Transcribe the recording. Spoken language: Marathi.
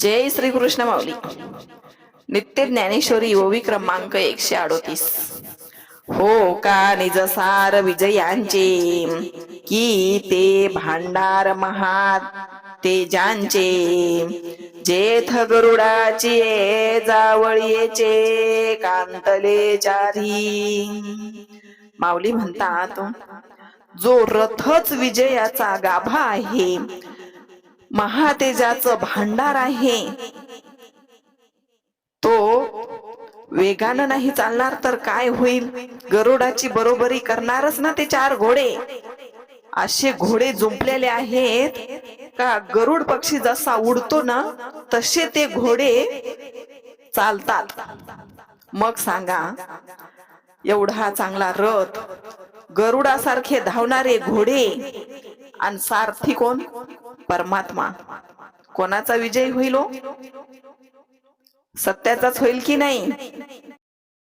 जय श्री कृष्ण माऊली. नित्य ज्ञानेश्वरी ओवी क्रमांक एकशे अडोतीस. हो का निजसार विजयांचे? की ते भांडार महात तेजांचे? जेथ गरुडाची जावळीचे कांतले चारी माऊली म्हणतात जो रथच विजयाचा गाभा आहे महातेजाचं भांडार आहे. तो वेगानं नाही चालणार तर काय होईल? गरुडाची बरोबरी करणारच ना ते चार घोडे. असे घोडे जुंपलेले आहेत का? गरुड पक्षी जसा उडतो ना तसे ते घोडे चालतात. मग सांगा एवढा चांगला रथ गरुडासारखे धावणारे घोडे आणि सारथी कोण? परमात्मा. कोणाचा विजय होईल हो? सत्याचाच होईल की नाही?